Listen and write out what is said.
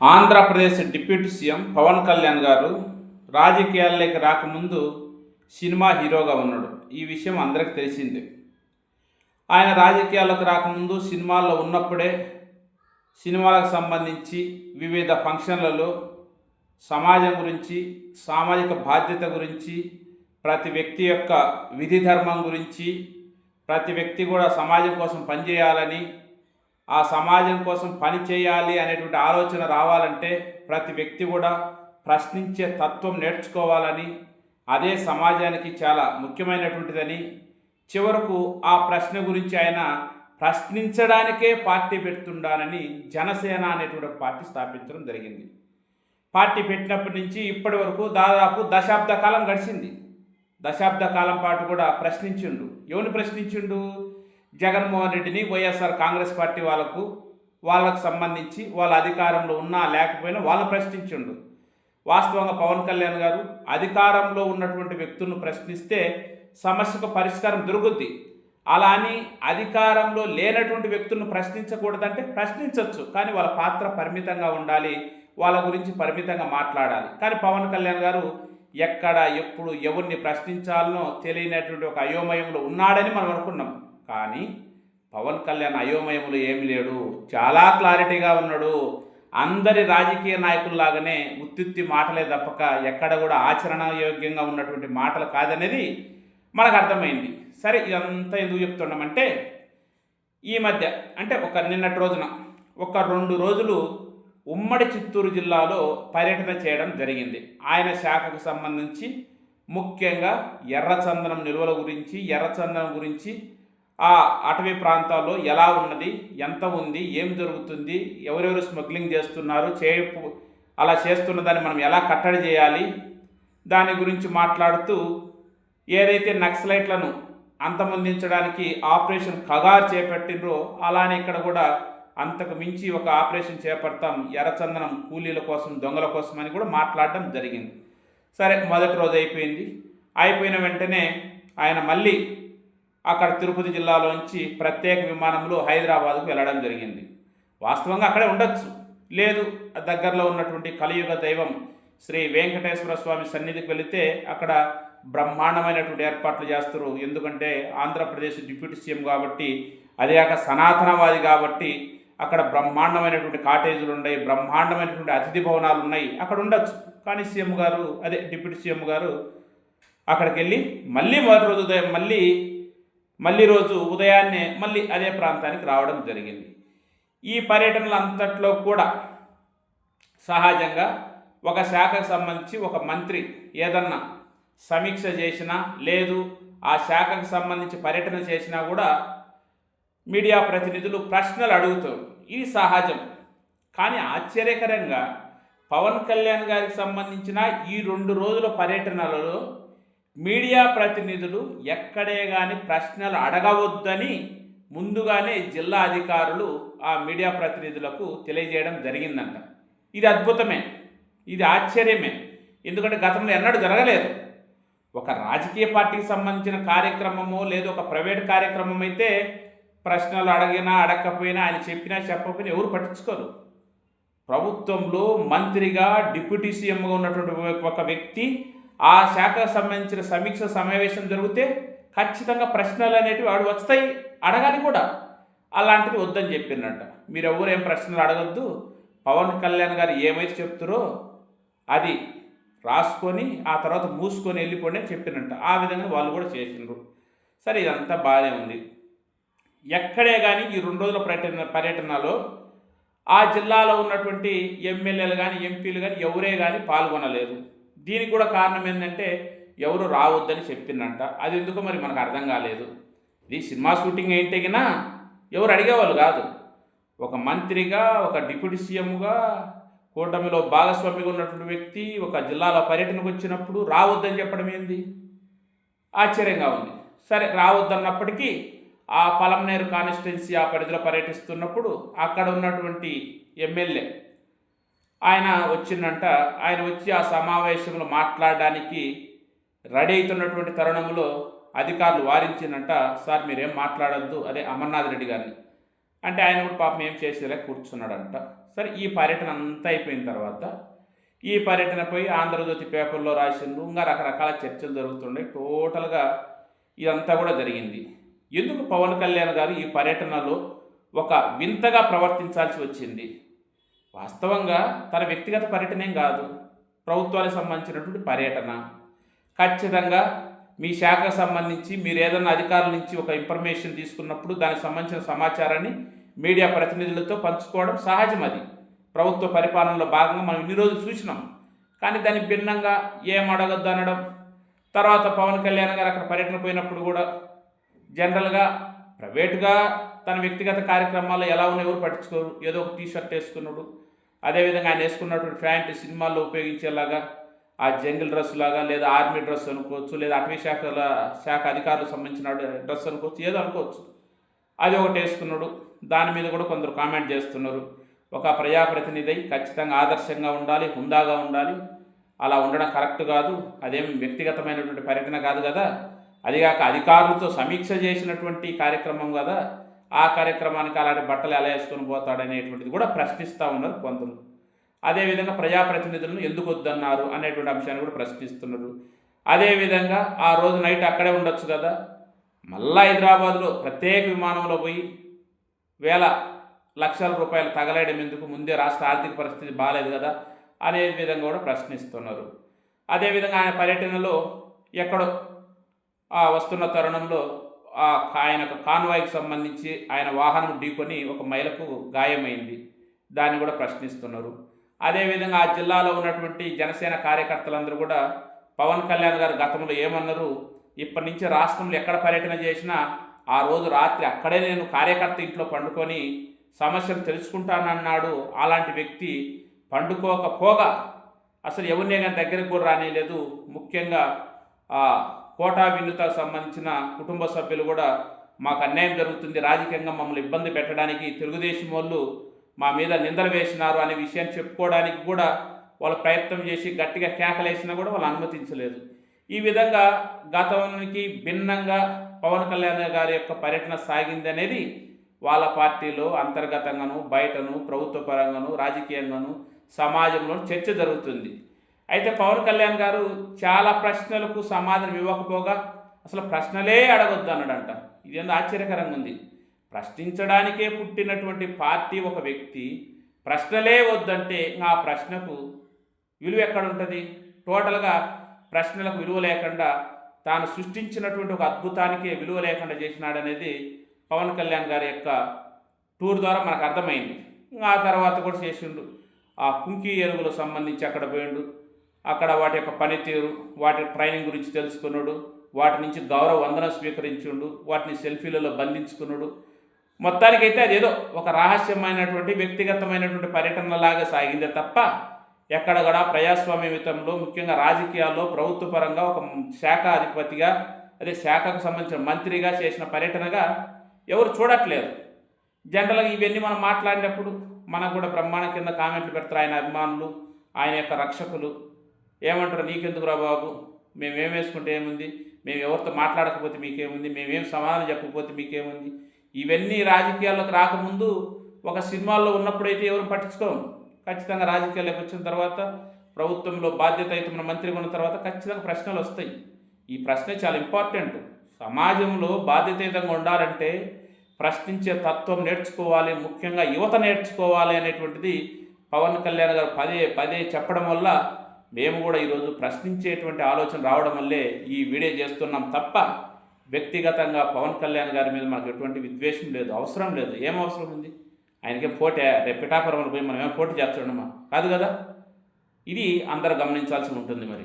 Andhra Pradesh deputy CM Pawan Kalyan గారు రాజకీయాల్లోకి రాకముందు సినిమా హీరోగా ఉన్నాడు. ఈ విషయం అందరికీ తెలిసిందే. ఆయన రాజకీయాలకు రాకముందు సినిమాల్లో ఉన్నప్పుడే సినిమాలకు సంబంధించి వివిధ ఫంక్షన్లలో సమాజం గురించి సామాజిక బాధ్యత గురించి ప్రతి వ్యక్తి యొక్క విధి ధర్మం గురించి ప్రతి వ్యక్తి కూడా సమాజం కోసం పనిచేయాలని ఆ సమాజం కోసం పని చేయాలి అనేటువంటి ఆలోచన రావాలంటే ప్రతి వ్యక్తి కూడా ప్రశ్నించే తత్వం నేర్చుకోవాలని అదే సమాజానికి చాలా ముఖ్యమైనటువంటిదని చివరకు ఆ ప్రశ్న గురించి ఆయన ప్రశ్నించడానికే పార్టీ పెడుతుండానని జనసేన అనేటువంటి పార్టీ స్థాపించడం జరిగింది. పార్టీ పెట్టినప్పటి నుంచి ఇప్పటి వరకు దాదాపు దశాబ్ద కాలం గడిచింది. దశాబ్ద కాలం పాటు కూడా ప్రశ్నించిండు. ఎవరిని ప్రశ్నించిండు? జగన్మోహన్ రెడ్డిని వైఎస్ఆర్ కాంగ్రెస్ పార్టీ వాళ్ళకు వాళ్ళకు సంబంధించి వాళ్ళ అధికారంలో ఉన్నా లేకపోయినా వాళ్ళని ప్రశ్నించిండు. వాస్తవంగా పవన్ కళ్యాణ్ గారు అధికారంలో ఉన్నటువంటి వ్యక్తులను ప్రశ్నిస్తే సమస్యకు పరిష్కారం దొరుకుద్ది. అలా అని అధికారంలో లేనటువంటి వ్యక్తులను ప్రశ్నించకూడదంటే ప్రశ్నించవచ్చు కానీ వాళ్ళ పాత్ర పరిమితంగా ఉండాలి వాళ్ళ గురించి పరిమితంగా మాట్లాడాలి. కానీ పవన్ కళ్యాణ్ గారు ఎక్కడ ఎప్పుడు ఎవరిని ప్రశ్నించాలనో తెలియనటువంటి ఒక అయోమయంలో ఉన్నాడని మనం అనుకున్నాం. కానీ పవన్ కళ్యాణ్ అయోమయములు ఏమి లేడు. చాలా క్లారిటీగా ఉన్నాడు. అందరి రాజకీయ నాయకుల్లాగానే ఉత్తిత్తి మాటలే తప్పక ఎక్కడ కూడా ఆచరణ యోగ్యంగా ఉన్నటువంటి మాటలు కాదనేది మనకు అర్థమైంది. సరే ఇదంతా ఎందుకు చెప్తున్నామంటే ఈ మధ్య అంటే ఒక నిన్నటి రోజున ఒక రెండు రోజులు ఉమ్మడి చిత్తూరు జిల్లాలో పర్యటన చేయడం జరిగింది. ఆయన శాఖకు సంబంధించి ముఖ్యంగా ఎర్రచందనం నిల్వల గురించి ఎర్రచందనం గురించి ఆ అటవీ ప్రాంతాల్లో ఎలా ఉన్నది ఎంత ఉంది ఏం జరుగుతుంది ఎవరెవరు స్మగ్లింగ్ చేస్తున్నారు చే అలా చేస్తున్న దాన్ని మనం ఎలా కట్టడి చేయాలి దాని గురించి మాట్లాడుతూ ఏదైతే నక్సలైట్లను అంతమొందించడానికి ఆపరేషన్ కగార్ చేపట్టినరో అలానే ఇక్కడ కూడా అంతకు మించి ఒక ఆపరేషన్ చేపడతాం ఎర్రచందనం కూలీల కోసం దొంగల కోసం అని కూడా మాట్లాడడం జరిగింది. సరే మొదటి రోజు అయిపోయింది. అయిపోయిన వెంటనే ఆయన మళ్ళీ అక్కడ తిరుపతి జిల్లాలోంచి ప్రత్యేక విమానంలో హైదరాబాద్కు వెళ్ళడం జరిగింది. వాస్తవంగా అక్కడే ఉండొచ్చు. లేదు దగ్గరలో ఉన్నటువంటి కలియుగ దైవం శ్రీ వెంకటేశ్వర స్వామి సన్నిధికి వెళితే అక్కడ బ్రహ్మాండమైనటువంటి ఏర్పాట్లు చేస్తారు. ఎందుకంటే ఆంధ్రప్రదేశ్ డిప్యూటీ సీఎం కాబట్టి అదే కాక సనాతనవాది కాబట్టి అక్కడ బ్రహ్మాండమైనటువంటి కాటేజీలు ఉన్నాయి బ్రహ్మాండమైనటువంటి అతిథి భవనాలు ఉన్నాయి అక్కడ ఉండొచ్చు. కానీ సీఎం గారు అదే డిప్యూటీ సీఎం గారు అక్కడికి వెళ్ళి మళ్ళీ మొదటి రోజు మళ్ళీ మళ్ళీ రోజు ఉదయాన్నే మళ్ళీ అదే ప్రాంతానికి రావడం జరిగింది. ఈ పర్యటనలు అంతట్లో కూడా సహజంగా ఒక శాఖకు సంబంధించి ఒక మంత్రి ఏదన్నా సమీక్ష చేసినా లేదు ఆ శాఖకు సంబంధించి పర్యటన చేసినా కూడా మీడియా ప్రతినిధులు ప్రశ్నలు అడుగుతారు ఇది సహజం. కానీ ఆశ్చర్యకరంగా పవన్ కళ్యాణ్ గారికి సంబంధించిన ఈ రెండు రోజుల పర్యటనలలో మీడియా ప్రతినిధులు ఎక్కడే కానీ ప్రశ్నలు అడగవద్దని ముందుగానే జిల్లా అధికారులు ఆ మీడియా ప్రతినిధులకు తెలియజేయడం జరిగిందంట. ఇది అద్భుతమే. ఇది ఆశ్చర్యమే. ఎందుకంటే గతంలో ఎన్నడూ జరగలేదు. ఒక రాజకీయ పార్టీకి సంబంధించిన కార్యక్రమమో లేదా ఒక ప్రైవేట్ కార్యక్రమం అయితే ప్రశ్నలు అడిగినా అడగకపోయినా ఆయన చెప్పినా చెప్పకపోయినా ఎవరు పట్టించుకోరు. ప్రభుత్వంలో మంత్రిగా డిప్యూటీ సీఎంగా ఉన్నటువంటి ఒక వ్యక్తి ఆ శాఖకు సంబంధించిన సమీక్ష సమావేశం జరిగితే ఖచ్చితంగా ప్రశ్నలు అనేటివి వాడు వస్తాయి అడగాలి కూడా. అలాంటిది వద్దని చెప్పినట్ట. మీరు ఎవరు ఏం ప్రశ్నలు అడగద్దు. పవన్ కళ్యాణ్ గారు ఏమైతే చెప్తారో అది రాసుకొని ఆ తర్వాత మూసుకొని వెళ్ళిపోండి అని చెప్పినట్ట. ఆ విధంగా వాళ్ళు కూడా చేసినారు సరే ఇదంతా బాగానే ఉంది. ఎక్కడే కానీ ఈ రెండు రోజుల పర్యటన పర్యటనలో ఆ జిల్లాలో ఉన్నటువంటి ఎమ్మెల్యేలు కానీ ఎంపీలు కానీ ఎవరే కానీ పాల్గొనలేదు దీనికి కూడా కారణం ఏంటంటే ఎవరు రావద్దని చెప్పిందంట. అది ఎందుకో మరి మనకు అర్థం కాలేదు. ఇది సినిమా షూటింగ్ ఏంటిగినా ఎవరు అడిగేవాళ్ళు కాదు. ఒక మంత్రిగా ఒక డిప్యూటీ సీఎంగా కూటమిలో భాగస్వామిగా ఉన్నటువంటి వ్యక్తి ఒక జిల్లాలో పర్యటనకు వచ్చినప్పుడు రావద్దని చెప్పడం ఏంది? ఆశ్చర్యంగా ఉంది. సరే రావద్దన్నప్పటికీ ఆ పలంనేరు కాన్స్టిట్యున్సీ ఆ పరిధిలో పర్యటిస్తున్నప్పుడు అక్కడ ఉన్నటువంటి ఎమ్మెల్యే ఆయన వచ్చిందంట ఆయన వచ్చి ఆ సమావేశంలో మాట్లాడడానికి రెడీ అవుతున్నటువంటి తరుణంలో అధికారులు వారించిందంట సార్ మీరేం మాట్లాడద్దు. అదే అమర్నాథ్ రెడ్డి గారిని. అంటే ఆయన కూడా పాపం ఏం చేసేలా కూర్చున్నాడంట. సరే ఈ పర్యటన అంతా అయిపోయిన తర్వాత ఈ పర్యటన పోయి ఆంధ్రజ్యోతి పేపర్లో రాసిండు ఇంకా రకరకాల చర్చలు జరుగుతుండే టోటల్గా ఇదంతా కూడా జరిగింది. ఎందుకు పవన్ కళ్యాణ్ గారు ఈ పర్యటనలో ఒక వింతగా ప్రవర్తించాల్సి వచ్చింది? వాస్తవంగా తన వ్యక్తిగత పర్యటనేం కాదు. ప్రభుత్వానికి సంబంధించినటువంటి పర్యటన. ఖచ్చితంగా మీ శాఖకు సంబంధించి మీరు ఏదైనా అధికారుల నుంచి ఒక ఇన్ఫర్మేషన్ తీసుకున్నప్పుడు దానికి సంబంధించిన సమాచారాన్ని మీడియా ప్రతినిధులతో పంచుకోవడం సహజం అది. ప్రభుత్వ పరిపాలనలో భాగంగా మనం ఇన్ని రోజులు చూసినాం. కానీ దానికి భిన్నంగా ఏం అడగద్దు అనడం. తర్వాత పవన్ కళ్యాణ్ గారు అక్కడ పర్యటన పోయినప్పుడు కూడా జనరల్గా ప్రైవేట్గా తన వ్యక్తిగత కార్యక్రమాల్లో ఎలా ఉన్న ఎవరు పట్టించుకోరు. ఏదో ఒక టీషర్ట్ వేసుకున్నాడు. అదేవిధంగా ఆయన వేసుకున్నటువంటి ప్యాంట్ సినిమాల్లో ఉపయోగించేలాగా ఆ జంగిల్ డ్రెస్ లాగా లేదా ఆర్మీ డ్రెస్ అనుకోవచ్చు లేదా అటవీ శాఖల శాఖ అధికారులకు సంబంధించిన డ్రెస్ అనుకోవచ్చు ఏదో అనుకోవచ్చు. అది ఒకటి వేసుకున్నాడు. దాని మీద కూడా కొందరు కామెంట్ చేస్తున్నారు. ఒక ప్రజాప్రతినిధి ఖచ్చితంగా ఆదర్శంగా ఉండాలి హుందాగా ఉండాలి. అలా ఉండడం కరెక్ట్ కాదు. అదేం వ్యక్తిగతమైనటువంటి పర్యటన కాదు కదా. అదిగాక అధికారులతో సమీక్ష చేసినటువంటి కార్యక్రమం కదా. ఆ కార్యక్రమానికి అలాంటి బట్టలు ఎలా వేసుకొని పోతాడనేటువంటిది కూడా ప్రశ్నిస్తూ ఉన్నారు కొందరు. అదేవిధంగా ప్రజాప్రతినిధులను ఎందుకు వద్దన్నారు అనేటువంటి అంశాన్ని కూడా ప్రశ్నిస్తున్నారు. అదేవిధంగా ఆ రోజు నైట్ అక్కడే ఉండొచ్చు కదా. మళ్ళా హైదరాబాద్లో ప్రత్యేక విమానంలో పోయి వేల లక్షల రూపాయలు తగలేయడం ఎందుకు? ముందే రాష్ట్ర ఆర్థిక పరిస్థితి బాగాలేదు కదా అనే విధంగా కూడా ప్రశ్నిస్తున్నారు. అదేవిధంగా ఆయన పర్యటనలో ఎక్కడో ఆ వస్తున్న తరుణంలో ఆయన కాన్వాయ్కి సంబంధించి ఆయన వాహనం ఢీకొని ఒక మహిళకు గాయమైంది. దాన్ని కూడా ప్రశ్నిస్తున్నారు. అదేవిధంగా ఆ జిల్లాలో ఉన్నటువంటి జనసేన కార్యకర్తలందరూ కూడా పవన్ కళ్యాణ్ గారు గతంలో ఏమన్నారు? ఇప్పటి నుంచి రాష్ట్రంలో ఎక్కడ పర్యటన చేసినా ఆ రోజు రాత్రి అక్కడే నేను కార్యకర్త ఇంట్లో పండుకొని సమస్యలు తెలుసుకుంటానన్నాడు. అలాంటి వ్యక్తి పండుకోకపోగా. అసలు ఎవరినే కానీ దగ్గరకు కూడా రానిలేదు ముఖ్యంగా కోటా వినుత సంబంధించిన కుటుంబ సభ్యులు కూడా మాకు అన్యాయం జరుగుతుంది రాజకీయంగా మమ్మల్ని ఇబ్బంది పెట్టడానికి తెలుగుదేశం వాళ్ళు మా మీద నిందలు వేసినారు అనే విషయాన్ని చెప్పుకోవడానికి కూడా వాళ్ళు ప్రయత్నం చేసి గట్టిగా కేకలేసినా కూడా వాళ్ళు అనుమతించలేదు. ఈ విధంగా గతానికి భిన్నంగా పవన్ కళ్యాణ్ గారి యొక్క పర్యటన సాగింది అనేది వాళ్ళ పార్టీలో అంతర్గతంగాను బయటను ప్రభుత్వ పరంగాను రాజకీయంగాను సమాజంలో చర్చ జరుగుతుంది. అయితే పవన్ కళ్యాణ్ గారు చాలా ప్రశ్నలకు సమాధానం ఇవ్వకపోగా అసలు ప్రశ్నలే అడగొద్దు అన్నాడంట. ఇదేందో ఆశ్చర్యకరంగా ఉంది. ప్రశ్నించడానికే పుట్టినటువంటి పార్టీ ఒక వ్యక్తి ప్రశ్నలే వద్దంటే ఆ ప్రశ్నకు విలువ ఎక్కడ ఉంటుంది టోటల్గా ప్రశ్నలకు విలువ లేకుండా తాను సృష్టించినటువంటి ఒక అద్భుతానికే విలువ లేకుండా చేసినాడనేది పవన్ కళ్యాణ్ గారి యొక్క టూర్ ద్వారా మనకు అర్థమైంది. ఆ తర్వాత కూడా చేసిండు. ఆ కుంకి ఏనుగులకు సంబంధించి అక్కడ పోయిండు. అక్కడ వాటి యొక్క పనితీరు వాటి ట్రైనింగ్ గురించి తెలుసుకున్నాడు. వాటి నుంచి గౌరవ వందన స్వీకరించుండు. వాటిని సెల్ఫీలలో బంధించుకున్నాడు. మొత్తానికైతే అదేదో ఒక రహస్యమైనటువంటి వ్యక్తిగతమైనటువంటి పర్యటనలాగా సాగిందే తప్ప ఎక్కడ కూడా ప్రజాస్వామ్యయుతంలో ముఖ్యంగా రాజకీయాల్లో ప్రభుత్వ పరంగా ఒక శాఖ అధిపతిగా అదే శాఖకు సంబంధించిన మంత్రిగా చేసిన పర్యటనగా ఎవరు చూడట్లేదు. జనరల్గా ఇవన్నీ మనం మాట్లాడినప్పుడు మనకు కూడా బ్రహ్మాండ కింద కామెంట్లు పెడతారు ఆయన అభిమానులు ఆయన యొక్క రక్షకులు. ఏమంటారు? నీకెందుకు రా బాబు? మేమేం వేసుకుంటే ఏముంది? మేము ఎవరితో మాట్లాడకపోతే మీకేముంది? మేమేం సమాధానం చెప్పకపోతే మీకేముంది? ఇవన్నీ రాజకీయాల్లోకి రాకముందు ఒక సినిమాల్లో ఉన్నప్పుడైతే ఎవరు పట్టించుకోము ఖచ్చితంగా రాజకీయాల్లోకి వచ్చిన తర్వాత ప్రభుత్వంలో బాధ్యతాయుతమైన మంత్రిగా ఉన్న తర్వాత ఖచ్చితంగా ప్రశ్నలు వస్తాయి. ఈ ప్రశ్న చాలా ఇంపార్టెంట్. సమాజంలో బాధ్యతాయుతంగా ఉండాలంటే ప్రశ్నించే తత్వం నేర్చుకోవాలి ముఖ్యంగా యువత నేర్చుకోవాలి అనేటువంటిది పవన్ కళ్యాణ్ గారు పదే పదే చెప్పడం వల్ల మేము కూడా ఈరోజు ప్రశ్నించేటువంటి ఆలోచన రావడం వల్లే ఈ వీడియో చేస్తున్నాం తప్ప వ్యక్తిగతంగా పవన్ కళ్యాణ్ గారి మీద మనకు ఎటువంటి విద్వేషం లేదు అవసరం లేదు. ఏం అవసరం ఉంది? ఆయనకేం పోటీ? రేపు పిఠాపురంలో పోయి మనం ఏమైనా పోటీ చేస్తున్నామా కాదు కదా? ఇది అందరు గమనించాల్సి ఉంటుంది మరి.